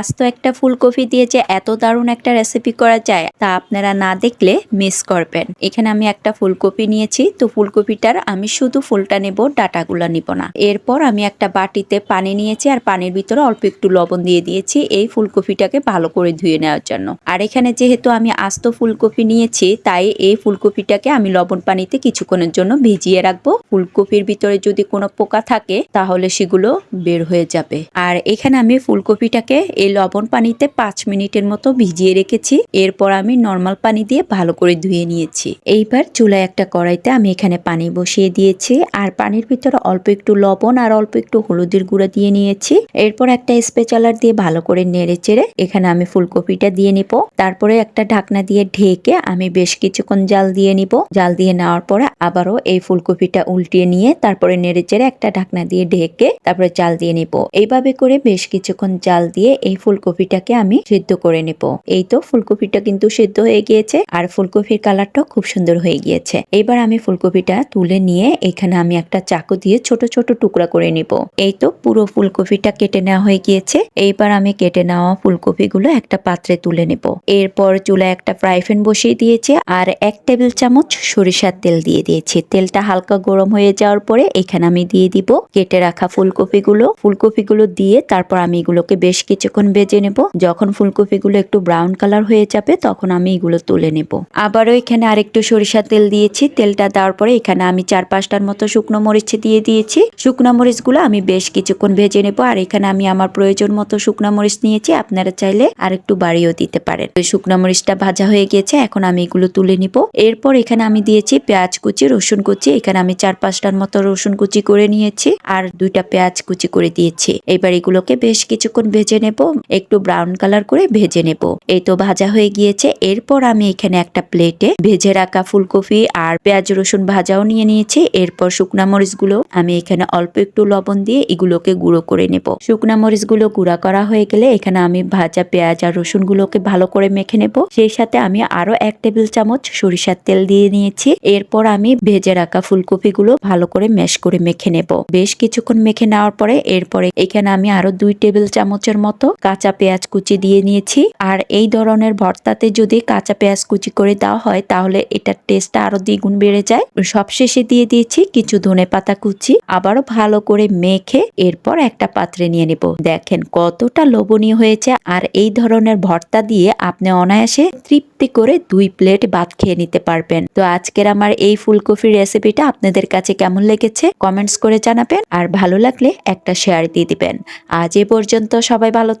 আস্ত একটা ফুলকপি দিয়ে যে এত দারুণ একটা রেসিপি করা যায়, তা আপনারা না দেখলে মিস করবেন। এখানে আমি একটা ফুলকপি নিয়েছি, তো ফুলকপিটার আমি শুধু ফুলটা নেব, ডাটাগুলো নিব না। এরপর আমি একটা বাটিতে পানি নিয়েছি, আর পানির ভিতরে অল্প একটু লবণ দিয়ে দিয়েছি এই ফুলকপিটাকে ভালো করে ধুয়ে নেওয়ার জন্য। আর এখানে যেহেতু আমি আস্ত ফুলকপি নিয়েছি, তাই এই ফুলকপিটাকে আমি লবণ পানিতে কিছুক্ষণের জন্য ভিজিয়ে রাখব। ফুলকপির ভিতরে যদি কোনো পোকা থাকে, তাহলে সেগুলো বের হয়ে যাবে। আর এখানে আমি ফুলকপিটাকে এই লবণ পানিতে পাঁচ মিনিটের মতো ভিজিয়ে রেখেছি। এরপর আমি নর্মাল পানি দিয়ে ভালো করে ধুয়ে নিয়েছি। এইবার চুলায় একটা কড়াইতে আমি এখানে পানি বসিয়ে দিয়েছি। আর পানির ভিতরে অল্প একটু লবণ আর অল্প একটু হলুদের গুঁড়া দিয়ে নিয়েছি। এরপর একটা স্পেচালার দিয়ে ভালো করে নেড়ে চেড়ে এখানে আমি ফুলকপিটা দিয়ে নিব। তারপরে একটা ঢাকনা দিয়ে ঢেকে আমি বেশ কিছুক্ষণ জাল দিয়ে নিব। জাল দিয়ে নেওয়ার পরে আবারও এই ফুলকপিটা উল্টিয়ে নিয়ে তারপরে নেড়ে চেড়ে একটা ঢাকনা দিয়ে ঢেকে তারপরে জাল দিয়ে নিব। এইভাবে করে বেশ কিছুক্ষণ জাল দিয়ে এই ফুলকপিটাকে আমি সিদ্ধ করে নেব। এই তো ফুলকপিটা কিন্তু সিদ্ধ হয়ে গিয়েছে আর ফুলকপির কালারটাও খুব সুন্দর হয়ে গিয়েছে। এবার আমি ফুলকপিটা তুলে নিয়ে এখানে আমি একটা চাকু দিয়ে ছোট ছোট টুকরা করে নিব। এই তো পুরো ফুলকপিটা কেটে নেওয়া হয়ে গিয়েছে। এইবার আমি কেটে নেওয়া ফুলকপিগুলো একটা পাত্রে তুলে নেব। এরপর চুলায় একটা ফ্রাই প্যান বসিয়ে দিয়েছি আর এক টেবিল চামচ সরিষার তেল দিয়ে দিয়েছি। তেলটা হালকা গরম হয়ে যাওয়ার পরে এখানে আমি দিয়ে দিব কেটে রাখা ফুলকপিগুলো। ফুলকপিগুলো দিয়ে তারপর আমি এগুলোকে বেশ কিছুক্ষণ ভেজে নেব। যখন ফুলকপিগুলো একটু ব্রাউন কালার হয়ে যাবে, তখন আমি এগুলো তুলে নেব। আবারও এখানে আরেকটু সরিষার তেল দিয়েছি। তেলটা দেওয়ার পরে এখানে আমি চার পাঁচটার মতো শুকনো মরিচ দিয়ে দিয়েছি। শুকনো মরিচগুলো আমি বেশ কিছুক্ষণ ভেজে নেব। আর এখানে আমি আমার প্রয়োজন মতো শুকনো মরিচ নিয়েছি। আপনারা চাইলে আর একটু বাড়িয়েও দিতে পারেন। তো শুকনো মরিচটা ভাজা হয়ে গিয়েছে। এখন আমি এগুলো তুলে নিব। এরপর এখানে আমি দিয়েছি পেঁয়াজ কুচি, রসুন কুচি। এখানে আমি চার পাঁচটার মতো রসুন কুচি করে নিয়েছি। আর দুইটা পেঁয়াজ কুচি করে দিয়েছি। এবার এগুলোকে বেশ কিছুক্ষণ ভেজে নেব। একটু ব্রাউন কালার করে ভেজে নেব। এই তো ভাজা হয়ে গিয়েছে, এরপর আমি এখানে একটা প্লেটে ভেজে রাখা ফুলকপি আর পেঁয়াজ রসুন ভাজাও নিয়ে নিয়েছি। এরপর শুকনা মরিচগুলো আমি এখানে অল্প একটু লবণ দিয়ে এগুলোকে গুঁড়ো করে নেব। শুকনা মরিচগুলো গুঁড়া করা হয়ে গেলে এখানে আমি ভাজা পেঁয়াজ আর রসুন গুলোকে ভালো করে মেখে নেব। সেই সাথে আমি আরও এক টেবিল চামচ সরিষার তেল দিয়ে নিয়েছি। এরপর আমি ভেজে রাখা ফুলকপি গুলো ভালো করে ম্যাশ করে মেখে নেব। বেশ কিছুক্ষণ মেখে নেওয়ার পরে এরপরে এখানে আমি আরও দুই টেবিল চামচের মতো কাঁচা পেঁয়াজ কুচি দিয়ে নিয়েছি। আর এই ধরনের ভর্তাতে যদি কাঁচা পেঁয়াজ কুচি করে দেওয়া হয়, তাহলে এটার টেস্টটা আরও দ্বিগুণ বেড়ে যায়। সবশেষে দিয়ে দিয়েছি কিছু ধনে পাতা কুচি। আবারও ভালো করে মেখে এরপর একটা পাত্রে নিয়ে নেব। দেখেন কতটা লোভনীয় হয়েছে। আর এই ধরনের ভর্তা দিয়ে আপনি অনায়াসে তৃপ্তি করে দুই প্লেট ভাত খেয়ে নিতে পারবেন। তো আজকের আমার এই ফুলকপির রেসিপিটা আপনাদের কাছে কেমন লেগেছে কমেন্টস করে জানাবেন। আর ভালো লাগলে একটা শেয়ার দিয়ে দিবেন। আজ এ পর্যন্ত সবাই ভালো